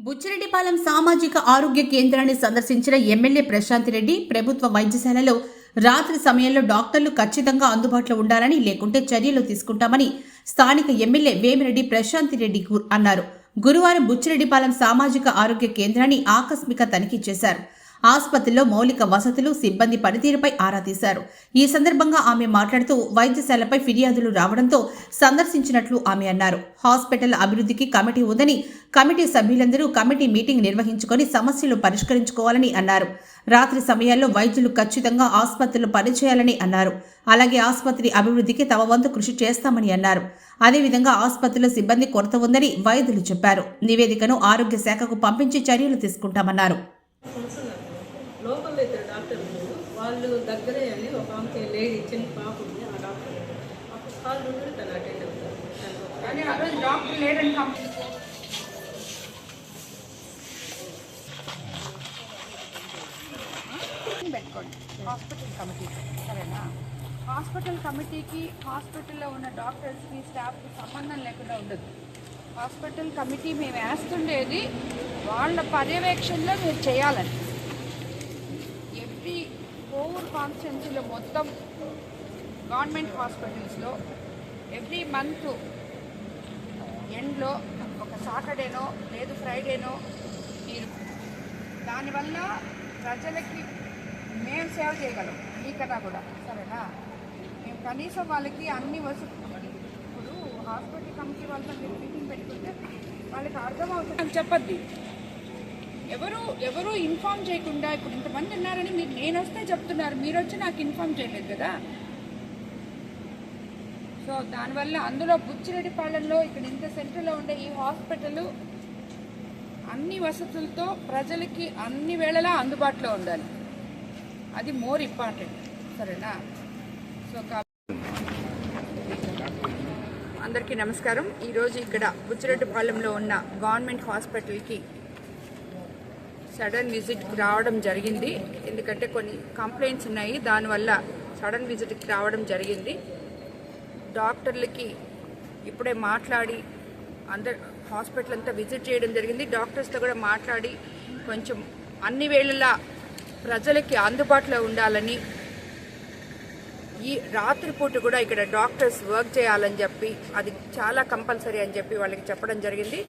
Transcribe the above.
బుచ్చిరెడ్డిపాలెం సామాజిక ఆరోగ్య కేంద్రాన్ని సందర్శించిన ఎమ్మెల్యే ప్రశాంత్ రెడ్డి ప్రభుత్వ వైద్యశాలలో రాత్రి సమయంలో డాక్టర్లు ఖచ్చితంగా అందుబాటులో ఉండాలని లేకుంటే చర్యలు తీసుకుంటామని స్థానిక ఎమ్మెల్యే వేమిరెడ్డి ప్రశాంత్ రెడ్డి అన్నారు. గురువారం బుచ్చిరెడ్డిపాలెం సామాజిక ఆరోగ్య కేంద్రాన్ని ఆకస్మిక తనిఖీ చేశారు. ఆసుపత్రిలో మౌలిక వసతులు సిబ్బంది పనితీరుపై ఆరా తీశారు. ఈ సందర్భంగా ఆమె మాట్లాడుతూ వైద్యశాలపై ఫిర్యాదులు రావడంతో సందర్శించినట్లు ఆమె అన్నారు. హాస్పిటల్ అభివృద్ధికి కమిటీ ఉందని కమిటీ సభ్యులందరూ కమిటీ మీటింగ్ నిర్వహించుకొని సమస్యలు పరిష్కరించుకోవాలని అన్నారు. రాత్రి సమయాల్లో వైద్యులు ఖచ్చితంగా ఆసుపత్రులు పనిచేయాలని అన్నారు. అలాగే ఆసుపత్రి అభివృద్ధికి తమ వంతు కృషి చేస్తామని అన్నారు. అదేవిధంగా ఆసుపత్రిలో సిబ్బంది కొరత ఉందని వైద్యులు చెప్పారు. నివేదికను ఆరోగ్య శాఖకు పంపించి చర్యలు తీసుకుంటామన్నారు. లోకల్ ఇద్దరు డాక్టర్లు ఉన్నారు. వాళ్ళు దగ్గరే అని ఒక ఆమెకి లేడీ చిన్న పాప ఉంది ఆ డాక్టర్ అప్పుడు కాల్ నుండి తను అటెండ్ అవుతారు. కానీ ఆ రోజు డాక్టర్ లేరని కంప్లైంట్ పెట్టుకోండి. Hospital committee. సరేనా? హాస్పిటల్ కమిటీకి హాస్పిటల్లో ఉన్న డాక్టర్స్కి స్టాఫ్కి సంబంధం లేకుండా ఉండదు. హాస్పిటల్ కమిటీ మేము వేస్తుండేది వాళ్ళ పర్యవేక్షణలో మీరు చేయాలని. కోవూర్ కాన్స్టెన్సీలో మొత్తం గవర్నమెంట్ హాస్పిటల్స్లో ఎవ్రీ మంత్ ఎండ్లో ఒక సాటర్డేనో లేదు ఫ్రైడేనో మీరు దానివల్ల ప్రజలకి మేము సేవ చేయగలం మీకన్నా కూడా సరేనా? మేము కనీసం వాళ్ళకి అన్ని వసతి ఇప్పుడు హాస్పిటల్ కమిటీ వాళ్ళతో మీరు మీటింగ్ పెట్టుకుంటే వాళ్ళకి అర్థమవుతుంది. అని చెప్పద్ది. ఎవరు ఎవరు ఇన్ఫామ్ చేయకుండా ఇప్పుడు ఇంతమంది ఉన్నారని మీరు నేను వస్తే చెప్తున్నారు. మీరు వచ్చి నాకు ఇన్ఫామ్ చేయలేదు కదా. సో దానివల్ల అందులో బుచ్చిరెడ్డిపాలెంలో ఇక్కడ ఇంత సెంటర్లో ఉండే ఈ హాస్పిటల్ అన్ని వసతులతో ప్రజలకి అన్ని వేళలా అందుబాటులో ఉండాలి. అది మోర్ ఇంపార్టెంట్. సరేనా? సో అందరికీ నమస్కారం. ఈరోజు ఇక్కడ బుచ్చిరెడ్డిపాలెంలో ఉన్న గవర్నమెంట్ హాస్పిటల్కి సడన్ విజిట్కి రావడం జరిగింది. ఎందుకంటే కొన్ని కంప్లైంట్స్ ఉన్నాయి. దానివల్ల సడన్ విజిట్కి రావడం జరిగింది. డాక్టర్లకి ఇప్పుడే మాట్లాడి అందరు హాస్పిటల్ అంతా విజిట్ చేయడం జరిగింది. డాక్టర్స్తో కూడా మాట్లాడి కొంచెం అన్ని వేళలా ప్రజలకి అందుబాటులో ఉండాలని ఈ రాత్రిపూట కూడా ఇక్కడ డాక్టర్స్ వర్క్ చేయాలని చెప్పి అది చాలా కంపల్సరీ అని చెప్పి వాళ్ళకి చెప్పడం జరిగింది.